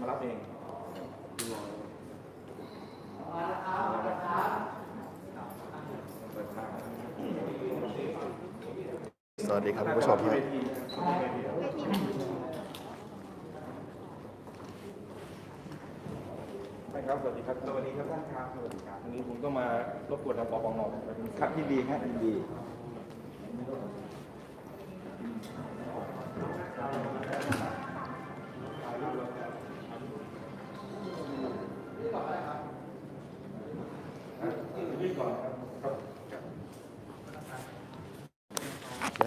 มารับเองเปิดทางสวัสดีครับคุณผู้ชมครับใช่ครับ สวัสดีครับ สวัสดีครับท่านครับ สวัสดีครับวันนี้ผมก็มารบกวนทางปปงครับยินดีครับยินดี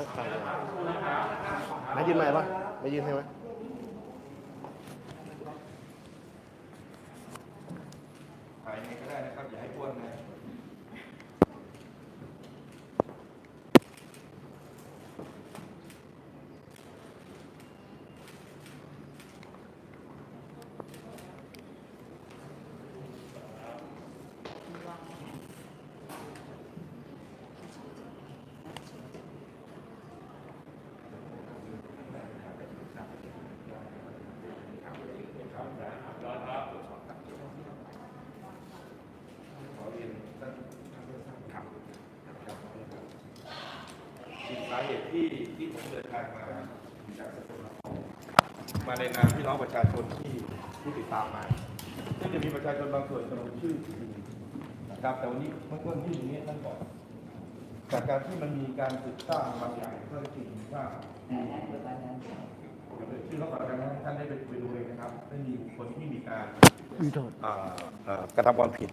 นะฟังนะยืนไหมปะไม่ยืนใช่ไหม ถ่ายยังไงก็ได้นะครับ อย่าให้อ้วนนะ ขอเรียนท่านครับอีก สาเหตุที่ที่ผมเดินทางมาจากสกลนครมาในนามพี่น้องประชาชนที่ที่ติดตามมาซึ่งจะมีประชาชนบางส่วนจะลงชื่อนะครับแต่วันนี้เมื่อต้นที่ตรงนี้ท่านบอกจากการที่มันมีการศึกษางบางอย่างก็จริงว่าชื่อเขาก่อนนะท่านได้ไปไปดูเองนะครับได้มีคนที่มีการกระทำความผิด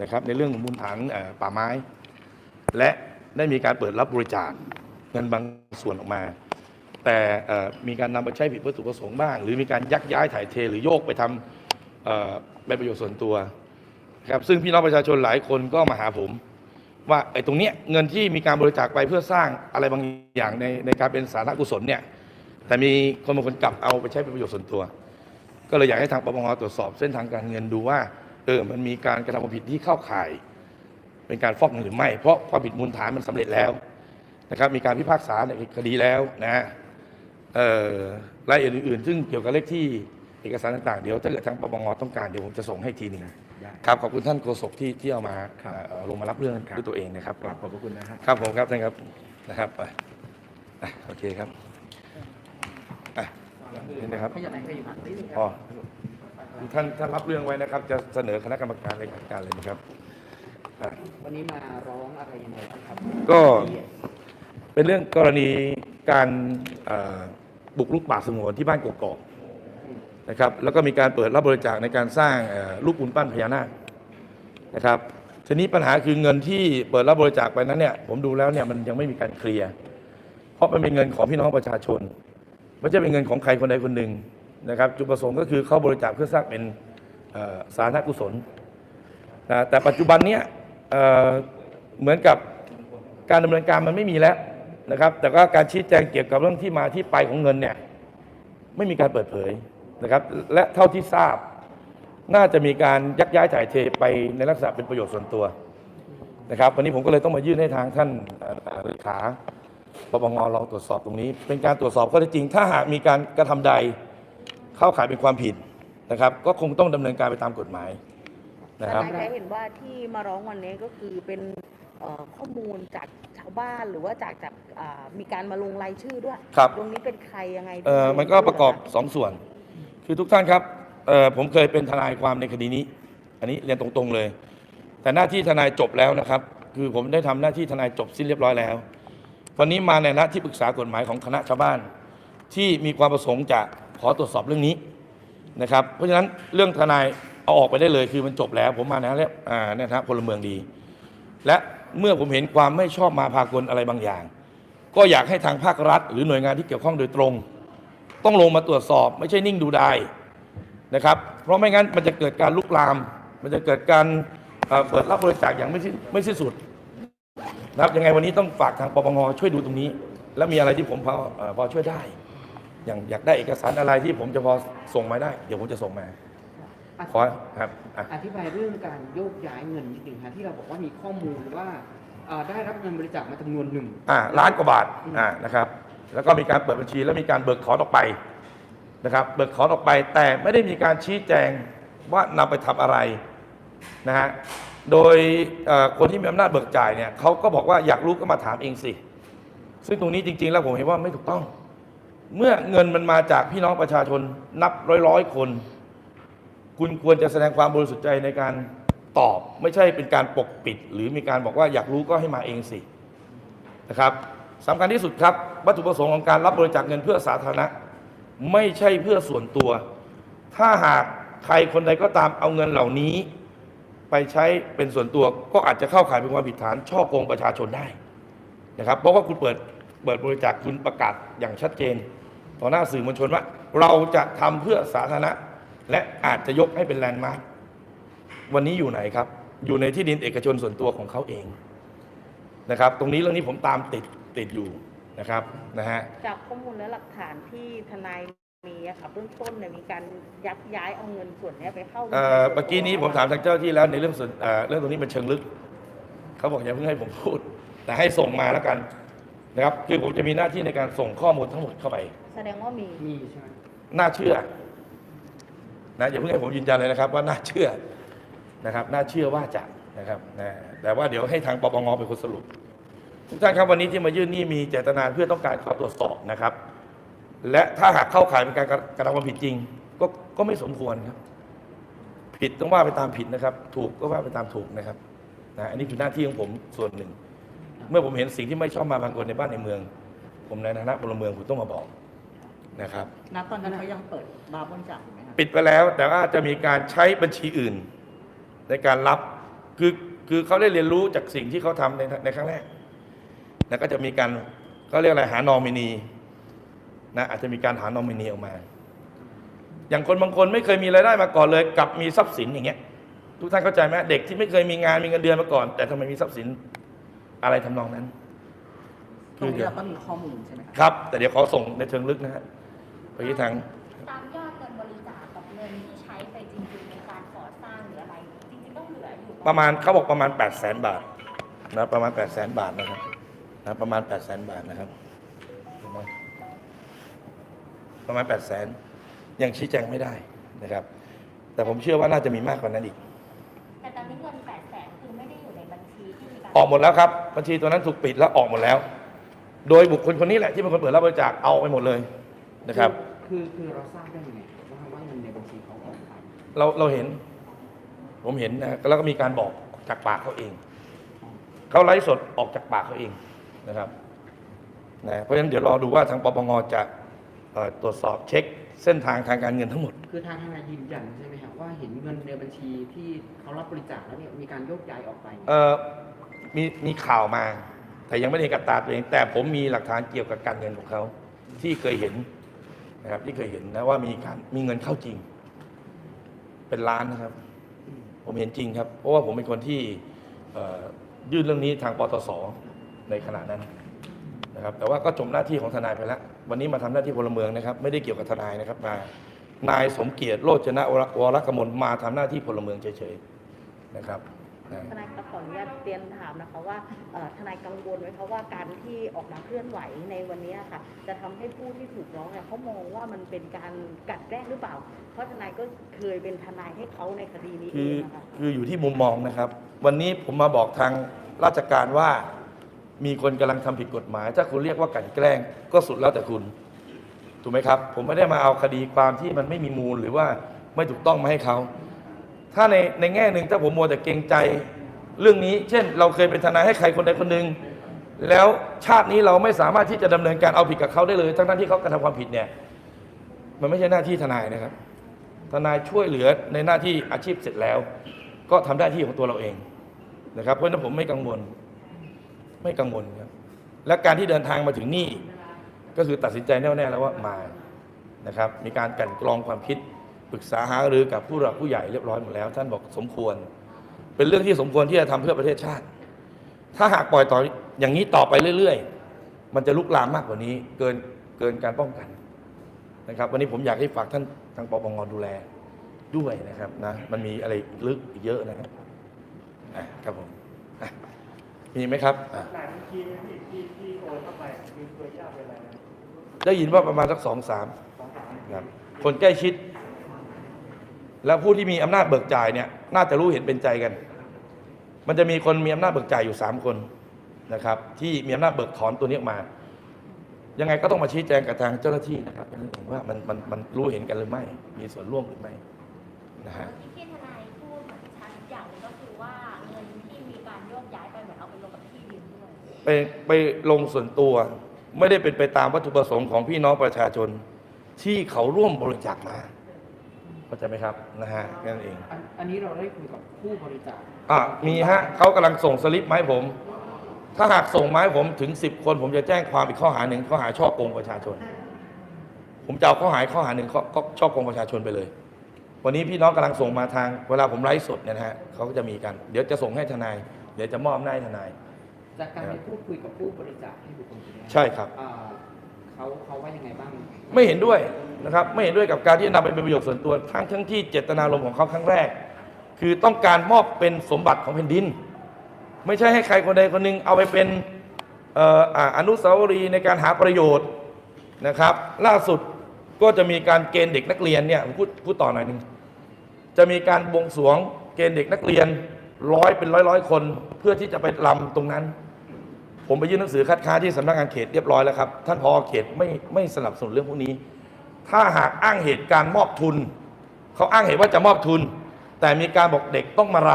นะครับ ในเรื่องมูลฐานป่าไม้ และได้มีการเปิดรับบริจาค เงินบางส่วนออกมา แต่มีการนำไปใช้ผิดวัตถุประสงค์บ้าง หรือมีการยักย้ายถ่ายเทหรือโยกไปทำเป็นประโยชน์ส่วนตัวครับซึ่งพี่น้องประชาชนหลายคนก็มาหาผม ว่าไอ้ตรงเนี้ยเงินที่มีการบริจาคไปเพื่อสร้างอะไรบางอย่างในในการเป็นสาธารณกุศลเนี่ยแต่มีคนบางคนกลับเอาไปใช้เป็นประโยชน์ส่วนตัว ก็เลยอยากให้ทางปปงตรวจสอบเส้นทางการเงินดูว่าเออมันมีการกระทำความผิดที่เข้าข่าย เป็นการฟอกเงินหรือไม่ เพราะความผิดมูลฐานมันสำเร็จแล้ว นะครับมีการพิพากษาในคดีแล้วนะฮะเอ่อรายละเอียดอื่นๆ ซึ่งเกี่ยวกับเลขที่เอกสารต่างๆ เดี๋ยวถ้าเกิดทางปปงต้องการเดี๋ยวผมจะส่งให้อีกทีหนึ่งครับขอบคุณท่านโฆษกที่ที่เอามาเอ่อลงมารับเรื่องด้วยตัวเองนะครับขอบพระคุณนะฮะครับผมครับท่านครับนะครับไปอะโอเคครับอะนี่นะครับขยับไหนขยับนิดนึงคอ๋รัอบท่านท่านรับเรื่องไว้นะครับ จะเสนอคณะกรรมการเลขาธิการเลยนะครับอะวันนี้มาร้องอะไรยังไงบ้างครับ ก็ เป็นเรื่องกรณีการบุกรุกป่าสงวนที่บ้านกกอกนะครับแล้วก็มีการเปิดรับบริจาคในการสร้างรูปปูนปั้นพญานาคนะครับทีนี้ปัญหาคือเงินที่เปิดรับบริจาคไปนั้นเนี่ยผมดูแล้วเนี่ยมันยังไม่มีการเคลียร์เพราะมันเป็นเงินของพี่น้องประชาชนไม่ใช่เป็นเงินของใครคนใดคนหนึ่งนะครับจุดประสงค์ก็คือเขาบริจาคเพื่อสร้างเป็นสาธารณกุศลนะแต่ปัจจุบันเนี้ยเเหมือนกับการดำเนินการมันไม่มีแล้ว นะครับ แต่ก็การชี้แจงเกี่ยวกับเรื่องที่มาที่ไปของเงินเนี่ยไม่มีการเปิดเผยนะครับ และเท่าที่ทราบ น่าจะมีการยักย้ายถ่ายเทไปในลักษณะเป็นประโยชน์ส่วนตัวนะครับ วันนี้ผมก็เลยต้องมายื่นให้ทางท่านเลขาปปงลองตรวจสอบตรงนี้ เป็นการตรวจสอบข้อเท็จจริง ถ้าหากมีการกระทำใดเข้าข่ายเป็นความผิดนะครับ ก็คงต้องดำเนินการไปตามกฎหมายนะครับทนายคะเห็นว่าที่มาร้องวันนี้ก็คือเป็น ข้อมูลจากชาวบ้านหรือว่าจากจากอ่ามีการมาลงรายชื่อด้วยครับ ตรงนี้เป็นใครยังไงเอ่อมันก็ประกอบสองส่วน คือทุกท่านครับเอ่อผมเคยเป็นทนายความในคดีนี้ อันนี้เรียนตรงๆเลย แต่หน้าที่ทนายจบแล้วนะครับ คือผมได้ทำหน้าที่ทนายจบสิ้นเรียบร้อยแล้ววันนี้มาในฐานะที่ปรึกษากฎหมายของคณะชาวบ้าน ที่มีความประสงค์จะขอตรวจสอบเรื่องนี้นะครับ เพราะฉะนั้นเรื่องทนายเอาออกไปได้เลยคือมันจบแล้ว ผมมาในฐานะอ่าในฐานะพลเมืองดี และ เมื่อผมเห็นความไม่ชอบมาพากลอะไรบางอย่าง ก็อยากให้ทางภาครัฐ หรือหน่วยงานที่เกี่ยวข้องโดยตรง ต้องลงมาตรวจสอบ ไม่ใช่นิ่งดูได้นะครับ เพราะไม่งั้นมันจะเกิดการลุกลาม มันจะเกิดการเปิดรับบริจาคอย่างไม่สิ้นไม่สิ้นสุดนะครับยังไงวันนี้ต้องฝากทางปปงช่วยดูตรงนี้ แล้วมีอะไรที่ผมพออพอช่วยได้ อย่างอยากได้เอกสารอะไรที่ผมจะพอส่งมาได้ เดี๋ยวผมจะส่งมา ขอครับอะ อธิบายเรื่องการโยกย้ายเงินนิดนึงฮะที่เราบอกว่ามีข้อมูลว่าเอ่อได้รับเงินบริจาคมาจำนวนหนึ่ง อ่าล้านกว่าบาทอ่านะครับ แล้วก็มีการเปิดบัญชีแล้วมีการเบิกถอนออกไปนะครับ เบิกถอนออกไปแต่ไม่ได้มีการชี้แจงว่านำไปทำอะไรนะฮะโดยเอ่อคนที่มีอำนาจเบิกจ่ายเนี่ยเขาก็บอกว่าอยากรู้ก็มาถามเองสิ ซึ่งตรงนี้จริง ๆ แล้วผมเห็นว่าไม่ถูกต้อง เมื่อเงินมันมาจากพี่น้องประชาชนนับร้อยร้อยๆคน คุณควรจะแสดงความบริสุทธิ์ใจในการตอบ ไม่ใช่เป็นการปกปิด หรือมีการบอกว่าอยากรู้ก็ให้มาเองสินะครับสำคัญที่สุดครับวัตถุประสงค์ของการรับบริจาคเงินเพื่อสาธารณะ ไม่ใช่เพื่อส่วนตัว ถ้าหากใครคนใดก็ตามเอาเงินเหล่านี้ ไปใช้เป็นส่วนตัวก็อาจจะเข้าข่ายเป็นความผิดฐานช่อโกงประชาชนได้นะครับ เพราะว่าคุณเปิดเปิดบริจาคคุณประกาศอย่างชัดเจน ต่อหน้าสื่อมวลชนว่า เราจะทำเพื่อสาธารณะ และอาจจะยกให้เป็นแลนด์มาร์ควันนี้อยู่ไหนครับ อยู่ในที่ดินเอกชนส่วนตัวของเขาเองนะครับ ตรงนี้เรื่องนี้ผมตามติดติดอยู่นะครับนะฮะจากข้อมูลและหลักฐานที่ทนายมีอะค่ะเบื้องต้นเนี่ยมีการยักย้ายเอาเงินส่วนเนี้ยไปเข้าเอ่อเมื่อกี้นี้ผมถามทางเจ้าหน้าที่แล้วในเรื่องส่วนเอ่อเรื่องตรงนี้เป็นเชิงลึกเขาบอกอย่าเพิ่งให้ผมพูด แต่ให้ส่งมาแล้วกันนะครับ คือผมจะมีหน้าที่ในการส่งข้อมูลทั้งหมดเข้าไป แสดงว่ามี มีใช่ไหมน่าเชื่อ นะอย่าเพิ่งให้ผมยืนยันเลยนะครับ ว่าน่าเชื่อนะครับ น่าเชื่อว่าจะนะครับนะแต่ว่าเดี๋ยวให้ทางปปงเป็นคนสรุป ทุกท่านครับวันนี้ที่มายื่นนี่มีเจตนาเพื่อต้องการขอตรวจสอบนะครับ และถ้าหากเข้าข่ายเป็นการกระทำความผิดจริง ก็ก็ไม่สมควรครับ ผิดต้องว่าไปตามผิดนะครับ ถูกก็ว่าไปตามถูกนะครับนะอันนี้คือหน้าที่ของผมส่วนหนึ่ง เมื่อผมเห็นสิ่งที่ไม่ชอบมาบางคนในบ้านในเมือง ผมในฐานะพลเมืองผมต้องมาบอกนะครับ ณตอนนั้นเขายังเปิดบาร์บริจาคอยู่ไหมครับ ปิดไปแล้ว แต่ว่าจะมีการใช้บัญชีอื่น ในการรับคือคือเขาได้เรียนรู้จากสิ่งที่เขาทำในในครั้งแรกแล้วก็จะมีการเขาเรียกอะไรหานอมินีนะอาจจะมีการหานอมินีออกมา อย่างคนบางคนไม่เคยมีรายได้มาก่อนเลยกลับมีทรัพย์สินอย่างเงี้ยทุกท่านเข้าใจไหมเด็กที่ไม่เคยมีงานมีเงินเดือนมาก่อน แต่ทำไมมีทรัพย์สินอะไรทำนองนั้นตรงนี้เราก็มีข้อมูลใช่ไหมครับครับ แต่เดี๋ยวขอส่งในเชิงลึกนะฮะไปที่ทาง ประมาณเขาบอกประมาณ8 0 0แสนบาทนะประมาณ8 0 0แสนบาทนะครับนะประมาณ8 0 0แสนบาทนะครับเห็นไหมประมาณ8 0 0แสนยังชี้แจงไม่ได้นะครับ แต่ผมเชื่อว่าน่าจะมีมากกว่านั้นอีก แต่ตอนนี้เงินแปดแสนคือไม่ได้อยู่ในบัญชีที่มีการออกหมดแล้วครับ บัญชีตัวนั้นถูกปิดแล้วออกหมดแล้ว โดยบุคคลคนนี้แหละที่เป็นคนเปิดรับบริจาคเอาไปหมดเลยนะครับ คือคือเราทราบได้ยังไงว่าว่าเงินในบัญชีเขาออกไปเราเราเห็น ผมเห็นนะแล้วก็มีการบอกจากปากเขาเอง เขาไลฟ์สดออกจากปากเขาเองนะครับนะเพราะฉะนั้นเดี๋ยวรอดูว่าทางปปงจะเอ่อตรวจสอบเช็คเส้นทางทางการเงินทั้งหมด คือทางทนายยืนยันใช่ไหมครับว่าเห็นเงินในบัญชีที่เขารับบริจาคแล้วเนี่ยมีการโยกย้ายออกไปเอ่อมีมีข่าวมา แต่ยังไม่ได้เห็นกับตาตัวเองแต่ผมมีหลักฐานเกี่ยวกับการเงินของเขาที่เคยเห็นนะครับที่เคยเห็นนะว่ามีการมีเงินเข้าจริง เป็นล้านนะครับ ผมเห็นจริงครับ เพราะว่าผมเป็นคนที่ยื่นเรื่องนี้ทางปตสในขณะนั้นนะครับแต่ว่าก็จบหน้าที่ของทนายไปแล้ว วันนี้มาทำหน้าที่พลเมืองนะครับ ไม่ได้เกี่ยวกับทนายนะครับมานายสมเกียรติโรจนะวรกมลมาทำหน้าที่พลเมืองเฉยๆนะครับทนายครับ ขออนุญาตเรียนถามนะคะว่าเอ่อทนายกังวลไหมคะว่าการที่ออกมาเคลื่อนไหวในวันนี้ค่ะ จะทำให้ผู้ที่ถูกร้องเนี่ยเขามองว่ามันเป็นการกลัดแกล้งหรือเปล่า เพราะทนายก็เคยเป็นทนายให้เขาในคดีนี้เอคืองนะคะคืออยู่ที่มุมมองนะครับ วันนี้ผมมาบอกทางราชการว่ามีคนกำลังทำผิดกฎหมาย ถ้าคุณเรียกว่ากลันแกล้งก็สุดแล้วแต่คุณถูกไหมครับ ผมไม่ได้มาเอาคดีความที่มันไม่มีมูลหรือว่าไม่ถูกต้องมาให้เขา ถ้าในในแง่หนึ่งถ้าผมมัวแต่เกรงใจ เรื่องนี้ เช่น เราเคยเป็นทนายให้ใครคนใดคนหนึ่งแล้วชาตินี้เราไม่สามารถที่จะดำเนินการเอาผิดกับเขาได้เลย ทั้งที่เขากระทำความผิดเนี่ย มันไม่ใช่หน้าที่ทนายนะครับ ทนายช่วยเหลือในหน้าที่อาชีพเสร็จแล้ว ก็ทำหน้ที่ของตัวเราเองนะครับ เพราะฉะนั้นผมไม่กังวล ไม่กังวลครับ และการที่เดินทางมาถึงนี่ ก็คือตัดสินใจแน่วแน่แล้วว่ามานะครับ มีการกันกรองความคิดปรึกษาหารือกับผู้หลักผู้ใหญ่เรียบร้อยหมดแล้ว ท่านบอกสมควร เป็นเรื่องที่สมควรที่จะทำเพื่อประเทศชาติ ถ้าหากปล่อยต่ออย่างนี้ต่อไปเรื่อย ๆ มันจะลุกลามมากกว่านี้ เกินเกินการป้องกันนะครับ วันนี้ผมอยากให้ฝากท่านทางปปงดูแลด้วยนะครับนะมันมีอะไรลึกอีกเยอะนะครับครับผมมีไหมครับอะได้ยินว่าประมาณสักสองสามครับคนใกล้ชิด และผู้ที่มีอำนาจเบิกจ่ายเนี่ยน่าจะรู้เห็นเป็นใจกัน มันจะมีคนมีอำนาจเบิกจ่ายอยู่สามคนนะครับ ที่มีอำนาจเบิกถอนตัวนี้ออกมา ยังไงก็ต้องมาชี้แจงกับทางเจ้าหน้าที่นะครับว่ามันมันมันรู้เห็นกันหรือไม่ มีส่วนร่วมหรือไม่นะฮะที่ทนายพูดเหมือนชัดอย่างหนึงก็คือว่าเงินที่มีการโยกย้ายไปเหมือนเอาไปลงกับที่ดินด้วยไปไปลงส่วนตัวไม่ได้เป็นไปตามวัตถุประสงค์ของพี่น้องประชาชนที่เขาร่วมบริจาคมา เข้าใจไหมครับนะฮะแค่นั้นเองอันอันนี้เราได้คุยกับผู้บริจาคอะมีฮะเขากำลังส่งสลิปมาให้ผม ถ้าหากส่งมาให้ผมถึง 10 คน ผมจะแจ้งความอีกข้อหาหนึ่งข้อหาช่อโกงประชาชน ผมจะเอาข้อหาข้อหาหนึ่งข้อก็ช่อโกงประชาชนไปเลย วันนี้พี่น้องกำลังส่งมาทาง เวลาผมไลฟ์สดเนี่ยนะฮะเขาก็จะมีกันเดี๋ยวจะส่งให้ทนาย เดี๋ยวจะมอบหน้าให้ทนาย จากการไปพูดคุยกับผู้บริจาคให้บุคคลคนนี้ใช่ครับ อ่า เขาเขาว่ายังไงบ้าง ไม่เห็นด้วยนะครับไม่เห็นด้วยกับการที่จะนำไปเป็นประโยชน์ส่วนตัวทั้งทั้งที่เจตนารมณ์ของเขาครั้งแรก คือต้องการมอบเป็นสมบัติของแผ่นดิน ไม่ใช่ให้ใครคนใดคนหนึ่งเอาไปเป็นเอ่ออ่าอนุสาวรีย์ในการหาประโยชน์นะครับ ล่าสุดก็จะมีการเกณฑ์เด็กนักเรียนเนี่ยผมพูดพูดต่อหน่อยหนึ่งจะมีการบวงสรวงเกณฑ์เด็กนักเรียนร้อยเป็นร้อยร้อยคน เพื่อที่จะไปลำตรงนั้น ผมไปยื่นหนังสือคัดค้านที่สำนักงานเขตเรียบร้อยแล้วครับ ท่านพอเขตไม่ไม่สนับสนุนเรื่องพวกนี้ ถ้าหากอ้างเหตุการมอบทุน เขาอ้างเหตุว่าจะมอบทุน แต่มีการบอกเด็กต้องมาร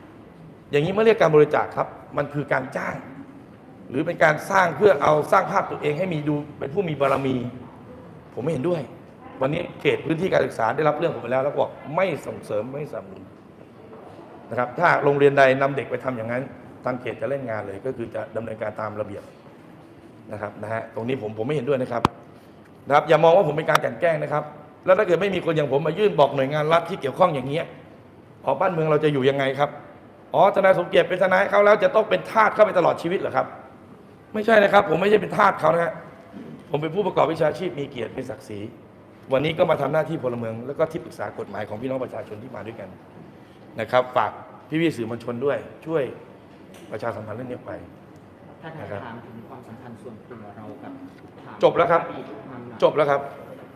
ำอย่างนี้ไม่เรียกการบริจาคครับ มันคือการจ้าง หรือเป็นการสร้างเพื่อเอาสร้างภาพตัวเองให้มีดูเป็นผู้มีบารมี ผมไม่เห็นด้วย วันนี้เขตพื้นที่การศึกษาได้รับเรื่องผมไปแล้ว แล้วบอกไม่ส่งเสริมไม่สนับสนุนนะครับ ถ้าโรงเรียนใดนำเด็กไปทำอย่างนั้น ทางเขตจะเล่นงานเลยก็คือจะดำเนินการตามระเบียบนะครับนะฮะตรงนี้ผมผมไม่เห็นด้วยนะครับนะครับ อย่ามองว่าผมเป็นการกันแกล้งนะครับ แล้วถ้าเกิดไม่มีคนอย่างผมมายื่นบอกหน่วยงานรัฐที่เกี่ยวข้องอย่างเงี้ยออกบ้านเมืองเราจะอยู่ยังไงครับอ๋อทนายสมเกียรติเป็นทนายเขาแล้วจะต้องเป็นทาสเข้าไปตลอดชีวิตเหรอครับ ไม่ใช่นะครับ ผมไม่ใช่เป็นทาสเขานะฮะผมเป็นผู้ประกอบวิชาชีพมีเกียรติมีศักดิ์ศรีวันนี้ก็มาทำหน้าที่พลเมือง แล้วก็ที่ปรึกษากฎหมายของพี่น้องประชาชนที่มาด้วยกันนะครับฝากพี่ๆสื่อมวลชนด้วยช่วย ประชาสัมพันธ์เรื่องนี้ไป ถ้าถามนะครับถามถึงความสัมพันธ์ส่วนตัวเรากับทางจบแล้วครับอดีตทางจบแล้วครับ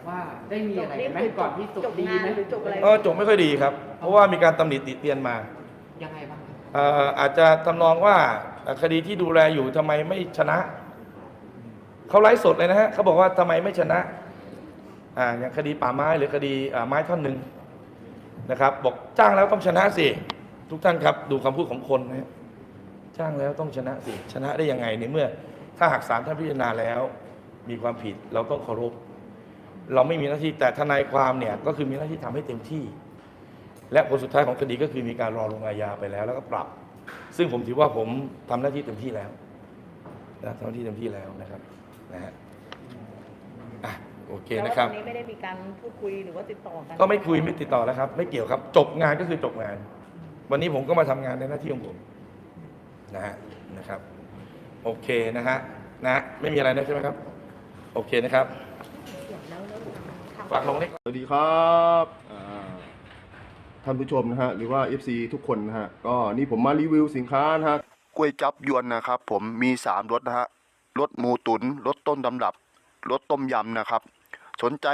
ว่าได้มีอะไรกันไหมจบนี่คือก่อนที่จจบบดีงานไหมหรือจบอะไรเออจบไม่ค่อยดีครับ เพราะว่ามีการตำหนิติเตียนมายังไงบ้างครับเอ่ออาจจะทำนองว่าเอ่อคดีที่ดูแลอยู่ทำไมไม่ชนะเขาไลฟ์สดเลยนะฮะเขาบอกว่าทำไมไม่ชนะอ่าอย่างคดีป่าไม้หรือคดีอ่าไม้ท่อนหนึ่งนะครับ บอกจ้างแล้วต้องชนะสิทุกท่านครับ ดูคำพูดของคนนะฮะ จ้างแล้วต้องชนะสิ ชนะได้ยังไงในเมื่อ ถ้าหากศาลท่านพิจารณาแล้ว มีความผิดเราต้องเคารพ เราไม่มีหน้าที่แต่ทนายความเนี่ยก็คือมีหน้าที่ทำให้เต็มที่ และผลสุดท้ายของคดีก็คือมีการรอลงอาญาไปแล้ว แล้วก็ปรับ ซึ่งผมถือว่าผมทำหน้าที่เต็มที่แล้วนะทำหน้าที่เต็มที่แล้วนะครับนะฮะอะโอเคแต่ว่านะครับตอนนี้ไม่ได้มีการพูดคุยหรือว่าติดต่อกันก็ไม่คุยไม่ติดต่อแล้วครับ ไม่เกี่ยวครับ จบงานก็คือจบงาน วันนี้ผมก็มาทำงานในหน้าที่ของผม นะฮะนะครับ โอเคนะฮะนะไม่มีอะไรนะใช่ไหมครับ โอเคนะครับแล้วแล้วทางฝากลงนี้สวัสดีครับอ่าท่านผู้ชมนะฮะหรือว่า FC ทุกคนนะฮะก็นี่ผมมารีวิวสินค้านะฮะกล้วยจับยวนนะครับ ผมมี 3รสนะฮะรสหมูตุนรสต้นตำรับรสต้มยำนะครับ สนใจ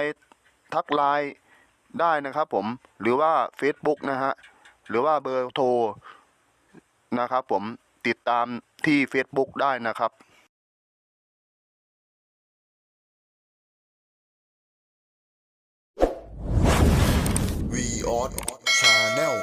ทักไลน์ได้นะครับผมหรือว่า Facebook นะฮะหรือว่าเบอร์โทรนะครับผม ติดตามที่ Facebook ได้นะครับวีออสชาแนล